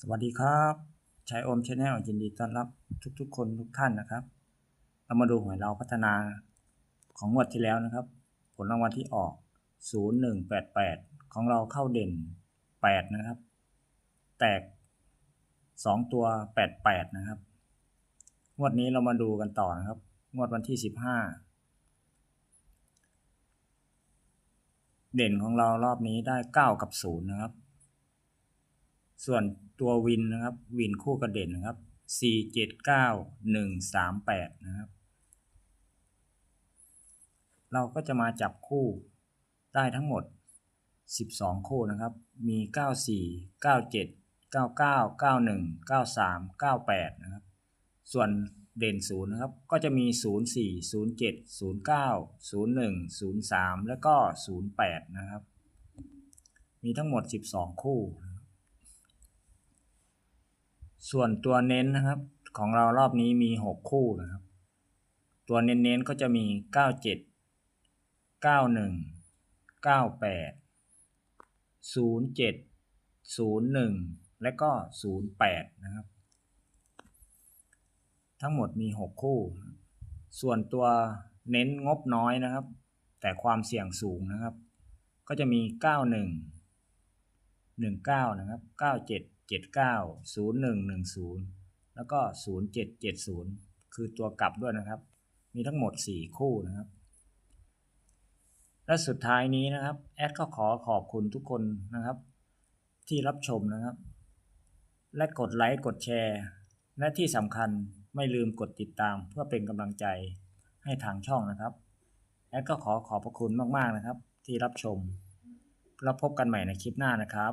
สวัสดีครับชายโอมชาแนลยินดีต้อนรับทุกๆ คนทุกท่านนะครับ เรามาดูหวยเราพัฒนาของงวดที่แล้วนะครับ ผลรางวัลที่ออก 0188 ของเราเข้าเด่น 8 นะครับ แตก 2 ตัว 88 นะครับ งวดนี้เรามาดูกันต่อนะครับ งวดวันที่ 15 เด่นของเรารอบนี้ได้ 9 กับ 0 นะครับ ส่วนตัววินนะครับ วินคู่กระเด่นนะครับสี่เจ็ดเก้าหนึ่งสามแปดนะครับ เราก็จะมาจับคู่ได้ทั้งหมดสิบสองคู่นะครับ มีเก้าสี่เก้าเจ็ดเก้าเก้าเก้าหนึ่งเก้าสามเก้าแปดนะครับ ส่วนเด่นศูนย์นะครับ ก็จะมีศูนย์สี่ศูนย์เจ็ดศูนย์เก้าศูนย์หนึ่งศูนย์สามแล้วก็ศูนย์แปดนะครับ มีทั้งหมดสิบสองคู่ ส่วนตัวเน้นนะครับ ของเรารอบนี้มีหกคู่นะครับ ตัวเน้นๆก็จะมีเก้าเจ็ดเก้าหนึ่งเก้าแปดศูนย์เจ็ดศูนย์หนึ่งและก็ศูนย์แปดนะครับ ทั้งหมดมีหกคู่ ส่วนตัวเน้นงบน้อยนะครับ แต่ความเสี่ยงสูงนะครับ ก็จะมีเก้าหนึ่งเก้านะครับเก้าเจ็ดเจ็ดเก้าศูนย์หนึ่งหนึ่งศูนย์แล้วก็ศูนย์เจ็ดเจ็ดศูนย์คือตัวกลับด้วยนะครับ มีทั้งหมดสี่คู่นะครับ และสุดท้ายนี้นะครับแอดก็ขอขอบคุณทุกคนนะครับ ที่รับชมนะครับ และกดไลค์กดแชร์ และที่สำคัญไม่ลืมกดติดตามเพื่อเป็นกำลังใจให้ทางช่องนะครับ แอดก็ขอขอบพระคุณมาก ๆ นะครับ ที่รับชม แล้วพบกันใหม่ในคลิปหน้านะครับ